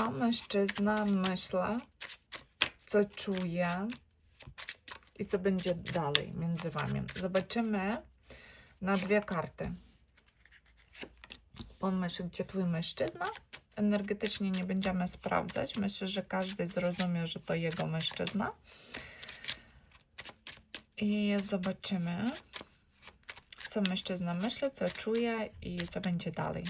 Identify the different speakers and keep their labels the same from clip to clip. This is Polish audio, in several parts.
Speaker 1: co mężczyzna myśli, co czuje i co będzie dalej między wami. Zobaczymy na dwie karty. Pomyśl, gdzie twój mężczyzna. Energetycznie nie będziemy sprawdzać. Myślę, że każdy zrozumie, że to jego mężczyzna. I zobaczymy, co mężczyzna myśli, co czuje i co będzie dalej.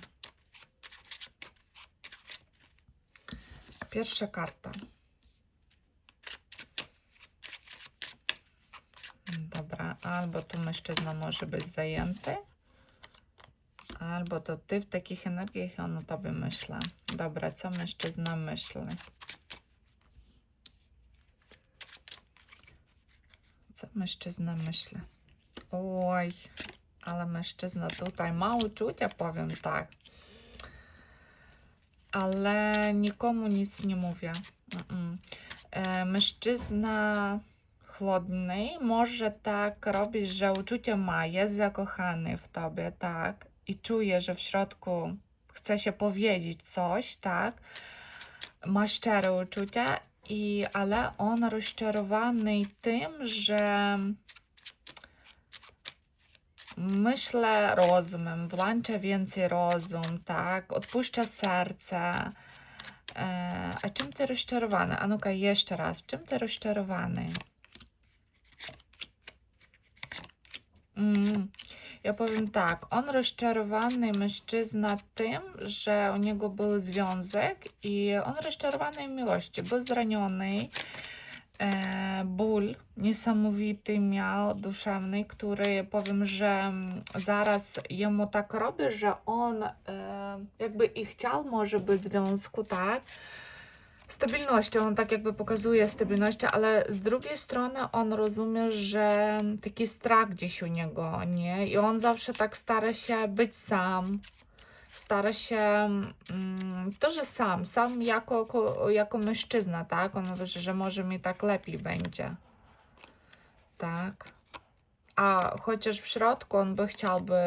Speaker 1: Pierwsza karta. Dobra, albo tu mężczyzna może być zajęty, albo to ty w takich energiach on o tobie myśli. Dobra, co mężczyzna myśli? Co mężczyzna myśli? Oj, ale mężczyzna tutaj ma uczucia, powiem tak. Ale nikomu nic nie mówię. Mm-mm. E, mężczyzna chłodny może tak robić, że uczucia ma, jest zakochany w tobie, tak? I czuje, że w środku chce się powiedzieć coś, tak? Ma szczere uczucia, i, ale on rozczarowany tym, że myślę rozumem, włącza więcej rozum, tak? Odpuszcza serce. E, a czym ty rozczarowany? A no-ka, jeszcze raz. Czym ty rozczarowany? Mm. Ja powiem tak, on rozczarowany mężczyzna tym, że u niego był związek i on rozczarowany miłością, był zraniony, ból niesamowity miał duszewny, który powiem, że mm, zaraz jemu tak robi, że on e, jakby i chciał może być w związku, tak? Stabilnością, on tak jakby pokazuje stabilność, ale z drugiej strony on rozumie, że taki strach gdzieś u niego, nie? I on zawsze tak stara się być sam, stara się mm, to, że sam, sam jako, jako, jako mężczyzna, tak? On mówi, że może mi tak lepiej będzie. Tak. A chociaż w środku on by chciałby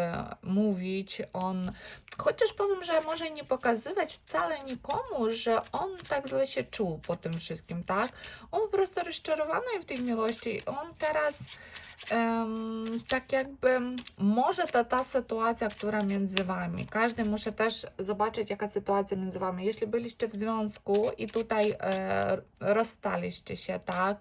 Speaker 1: mówić, on, chociaż powiem, że może nie pokazywać wcale nikomu, że on tak źle się czuł po tym wszystkim, tak? On po prostu rozczarowany w tej miłości. On teraz em, tak jakby, może ta, ta sytuacja, która między wami, każdy musi też zobaczyć, jaka sytuacja między wami. Jeśli byliście w związku i tutaj e, rozstaliście się, tak?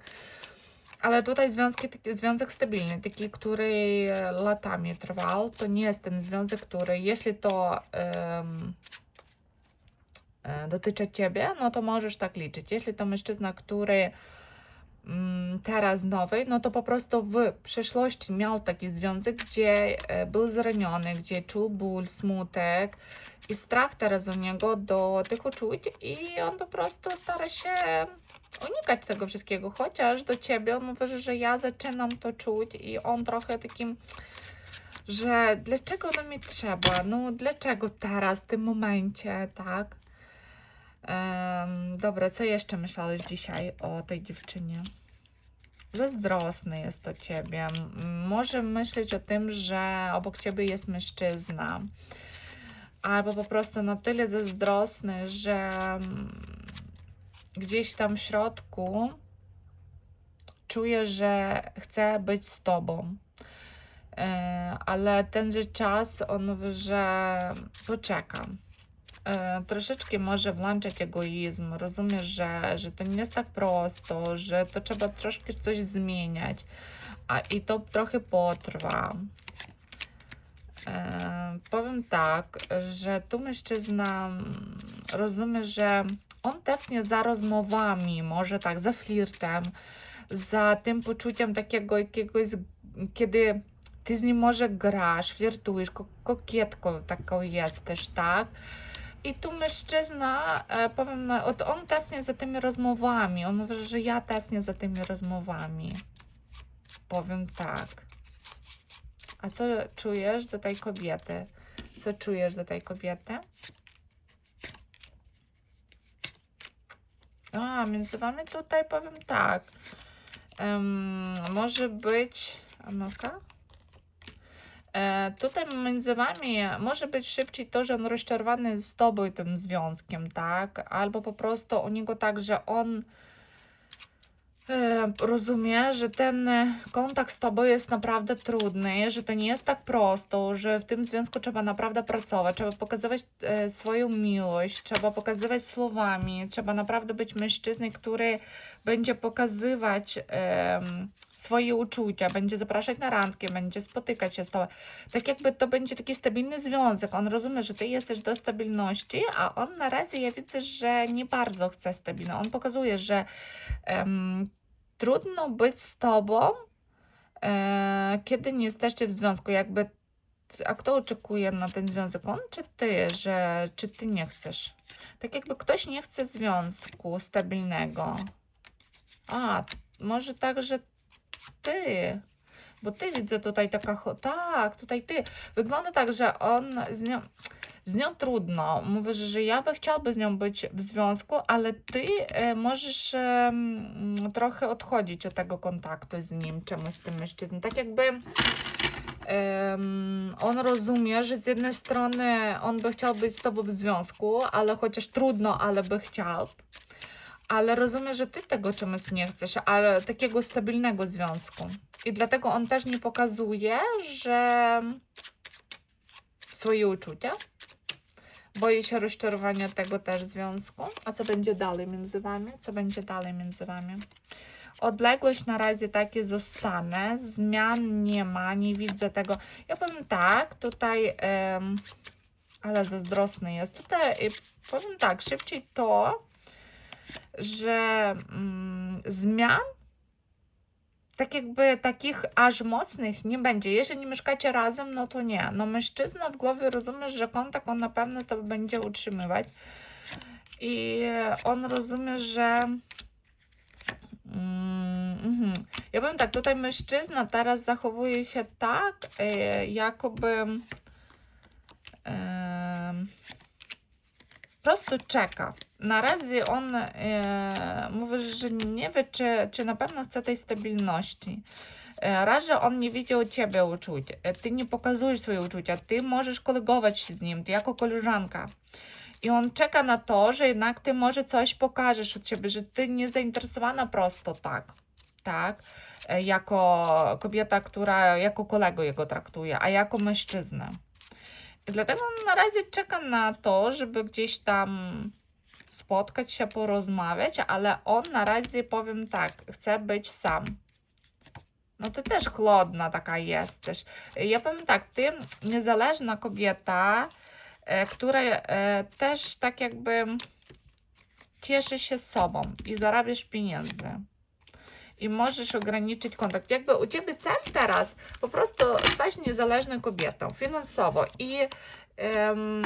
Speaker 1: Ale tutaj związki, taki, związek stabilny, taki, który e, latami trwał, to nie jest ten związek, który, jeśli to e, dotyczy ciebie, no to możesz tak liczyć. Jeśli to mężczyzna, który teraz nowy, no to po prostu w przeszłości miał taki związek, gdzie e, był zraniony, gdzie czuł ból, smutek i strach teraz u niego do tych uczuć i on po prostu stara się unikać tego wszystkiego, chociaż do ciebie on mówi, że ja zaczynam to czuć i on trochę takim, że dlaczego ono mi trzeba, no dlaczego teraz, w tym momencie, tak? Em, dobra, co jeszcze myślałeś dzisiaj o tej dziewczynie? Zazdrosny jest do ciebie. Może myśleć o tym, że obok ciebie jest mężczyzna. Albo po prostu na tyle zazdrosny, że mm, gdzieś tam w środku czuje, że chce być z tobą. E, ale tenże czas on mówi, że poczekam. E, troszeczkę może włączać egoizm. Rozumiesz, że, że to nie jest tak prosto, że to trzeba troszkę coś zmieniać, a i to trochę potrwa. E, powiem tak, że tu mężczyzna mm, rozumie, że on tęskni za rozmowami, może tak, za flirtem, za tym poczuciem takiego jakiegoś, kiedy ty z nim może grasz, flirtujesz, ko kokietką taką jesteś, tak? I tu mężczyzna, e, powiem, na- on tęskni za tymi rozmowami. On mówi, że ja tęsknię za tymi rozmowami. Powiem tak. A co czujesz do tej kobiety? Co czujesz do tej kobiety? A, między wami tutaj powiem tak. Em, może być. A no-ka? E, tutaj między wami może być szybciej to, że on rozczarowany z tobą tym związkiem, tak? Albo po prostu u niego tak, że on e, rozumie, że ten e, kontakt z tobą jest naprawdę trudny, że to nie jest tak prosto, że w tym związku trzeba naprawdę pracować, trzeba pokazywać e, swoją miłość, trzeba pokazywać słowami, trzeba naprawdę być mężczyzną, który będzie pokazywać swoje uczucia, będzie zapraszać na randki, będzie spotykać się z tobą. Tak jakby to będzie taki stabilny związek. On rozumie, że ty jesteś do stabilności, a on na razie ja widzę, że nie bardzo chce stabilności. On pokazuje, że em, trudno być z tobą, e, kiedy nie jesteście w związku. Jakby, a kto oczekuje na ten związek? On czy ty, że czy ty nie chcesz? Tak jakby ktoś nie chce związku stabilnego. A, może tak, że ty. Bo ty widzę tutaj taka. Tak, tutaj ty. Wygląda tak, że on z nią. Z nią trudno. Mówisz, że ja by chciałby z nią być w związku, ale ty e, możesz trochę odchodzić od tego kontaktu z nim, czemu z tym mężczyzną. Tak jakby em, on rozumie, że z jednej strony on by chciał być z tobą w związku, ale chociaż trudno, ale by chciał. Ale rozumie, że ty tego czemuś nie chcesz, ale takiego stabilnego związku. I dlatego on też nie pokazuje, że swoje uczucia. Boi się rozczarowania tego też związku. A co będzie dalej między wami? Co będzie dalej między wami? Odległość na razie takie zostanę. Zmian nie ma, nie widzę tego. Ja powiem tak, tutaj, em, ale zazdrosny jest. Tutaj powiem tak, szybciej to, że mm, zmian tak jakby takich aż mocnych nie będzie. Jeżeli nie mieszkacie razem, no to nie. No mężczyzna w głowie rozumie, że kontakt on na pewno z tobą będzie utrzymywać. I on rozumie, że Mm, mhm. Ja powiem tak, tutaj mężczyzna teraz zachowuje się tak, e, jakoby em, po prostu czeka. Na razie on e, mówi, że nie wie, czy, czy na pewno chce tej stabilności. E, raz, że on nie widział ciebie uczuć. E, Ty nie pokazujesz swoje uczucia. Ty możesz kolegować się z nim, ty jako koleżanka. I on czeka na to, że jednak ty może coś pokażesz od siebie, że ty nie zainteresowana prosto tak, tak, e, jako kobieta, która jako kolego jego traktuje, a jako mężczyznę. I dlatego on na razie czeka na to, żeby gdzieś tam spotkać się, porozmawiać, ale on na razie, powiem tak, chce być sam. No ty też chłodna taka jesteś. Ja powiem tak, ty niezależna kobieta, e, która e, też tak jakby cieszy się sobą i zarabiasz pieniędzy. I możesz ograniczyć kontakt. Jakby u ciebie cel teraz po prostu stać niezależną kobietą finansowo. I, em,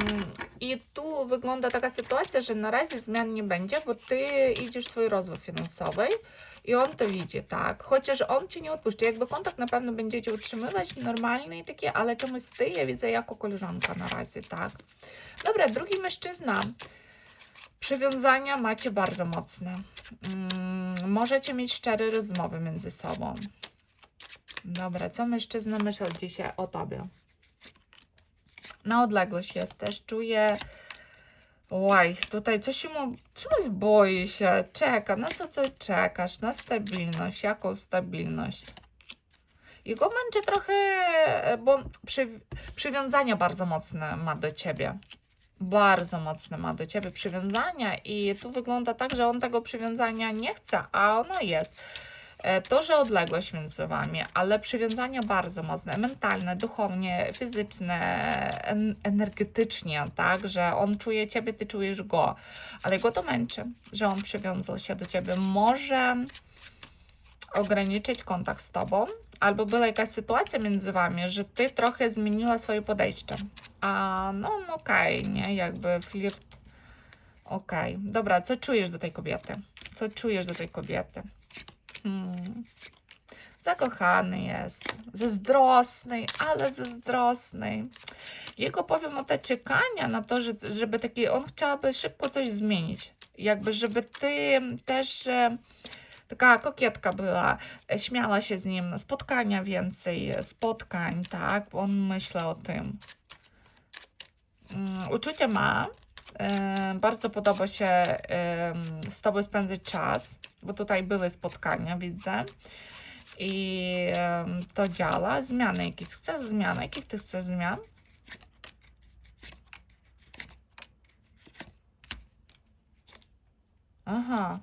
Speaker 1: I tu wygląda taka sytuacja, że na razie zmian nie będzie, bo ty idziesz w swój rozwój finansowy i on to widzi, tak? Chociaż on ci nie odpuści. Jakby kontakt na pewno będziecie utrzymywać normalny taki, ale czemuś ty ja widzę jako koleżanka na razie, tak? Dobra, drugi mężczyzna. Przywiązania macie bardzo mocne. Mm, możecie mieć szczere rozmowy między sobą. Dobra, co mężczyzna myślał dzisiaj o tobie? Na odległość jesteś, czuję. Łaj, tutaj coś mu. Czemuś boi się, czeka. Na co ty czekasz? Na stabilność. Jaką stabilność? Jego męczy trochę, bo przy, przywiązania bardzo mocne ma do ciebie bardzo mocne ma do ciebie przywiązania i tu wygląda tak, że on tego przywiązania nie chce, a ono jest. E, To, że odległość między wami, ale przywiązania bardzo mocne, mentalne, duchownie, fizyczne, en energetycznie, tak, że on czuje ciebie, ty czujesz go, ale go to męczy, że on przywiązał się do ciebie. Może ograniczyć kontakt z tobą, albo była jakaś sytuacja między wami, że ty trochę zmieniła swoje podejście. A no, no okej, nie, jakby flirt. Okej, dobra, co czujesz do tej kobiety? Co czujesz do tej kobiety? Hmm. Zakochany jest, zazdrosny, ale zazdrosny. Jego powiem o te czekania na to, że, żeby taki, on chciałby szybko coś zmienić. Jakby, żeby ty też e, taka kokietka była, e, śmiała się z nim, spotkania więcej, spotkań, tak, on myślał o tym. Mm, Uczucie ma, e, bardzo podoba się e, z tobą spędzać czas, bo tutaj były spotkania, widzę. I to działa. Zmiany jakieś. Chcesz zmian? Jakich ty chcesz zmian? Aha.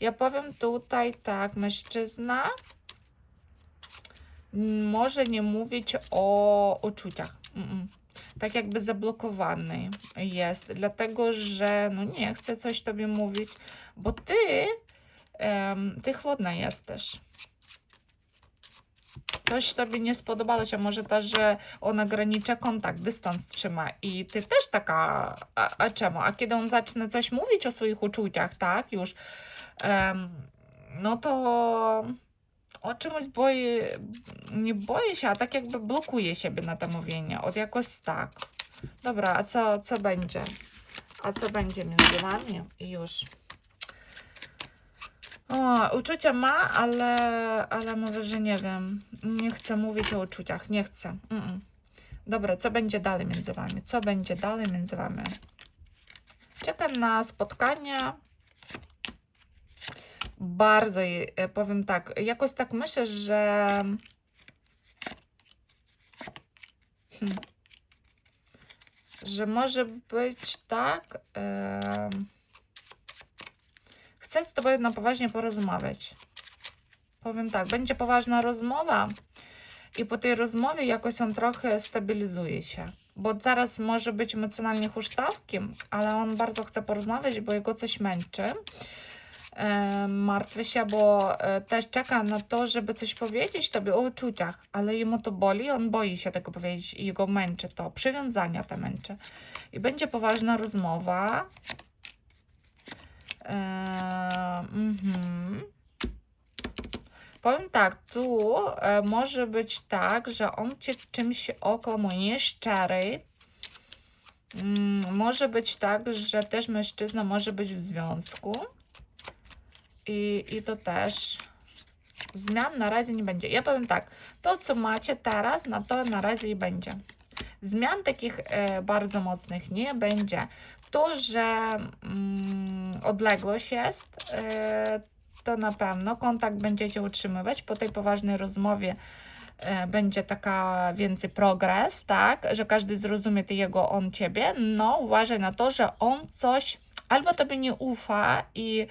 Speaker 1: Ja powiem tutaj tak, mężczyzna może nie mówić o uczuciach. Mm-mm. Tak jakby zablokowany jest, dlatego że no nie chce coś tobie mówić, bo ty, ty chłodna jesteś. Coś tobie nie spodobało się, może też, że on ogranicza kontakt, dystans trzyma i ty też taka, a, a czemu? A kiedy on zacznie coś mówić o swoich uczuciach, tak, już, em, no to o czymś boi, nie boi się, a tak jakby blokuje siebie na to mówienie, od jakoś tak. Dobra, a co, co będzie? A co będzie między wami? Już. O, uczucia ma, ale, ale mówię, że nie wiem. Nie chcę mówić o uczuciach, nie chcę. Mm-mm. Dobra, co będzie dalej między wami? Co będzie dalej między wami? Czekam na spotkania. Bardzo, e, powiem tak, jakoś tak myślę, że. Hmm. Że może być tak. em, Chcę z Tobą na poważnie porozmawiać. Powiem tak, będzie poważna rozmowa i po tej rozmowie jakoś on trochę stabilizuje się. Bo zaraz może być emocjonalnie huśtawkiem, ale on bardzo chce porozmawiać, bo jego coś męczy. E, martwi się, bo e, też czeka na to, żeby coś powiedzieć tobie o uczuciach, ale jemu to boli, on boi się tego powiedzieć i go męczy to, przywiązania te męczy. I będzie poważna rozmowa. E, mhm. Powiem tak, tu e, może być tak, że on cię czymś okłamuje, nieszczery. Mm, może być tak, że też mężczyzna może być w związku. I, I to też zmian na razie nie będzie. Ja powiem tak, to co macie teraz, na to na razie i będzie. Zmian takich e, bardzo mocnych nie będzie. To, że mm, odległość jest, e, to na pewno kontakt będziecie utrzymywać po tej poważnej rozmowie. e, Będzie taka więcej progres, tak, że każdy zrozumie ty jego, on ciebie. No, uważaj na to, że on coś albo tobie nie ufa i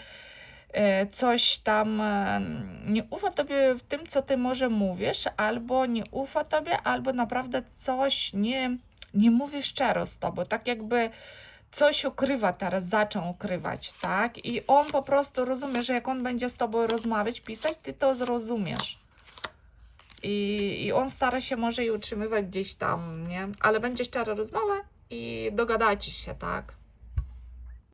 Speaker 1: e, coś tam e, nie ufa tobie w tym, co ty może mówisz, albo nie ufa tobie, albo naprawdę coś nie, nie mówi szczero z tobą, tak jakby coś ukrywa teraz, zaczął ukrywać, tak? I on po prostu rozumie, że jak on będzie z tobą rozmawiać, pisać, ty to zrozumiesz. I, I on stara się może i utrzymywać gdzieś tam, nie? Ale będzie szczera rozmowa i dogadacie się, tak?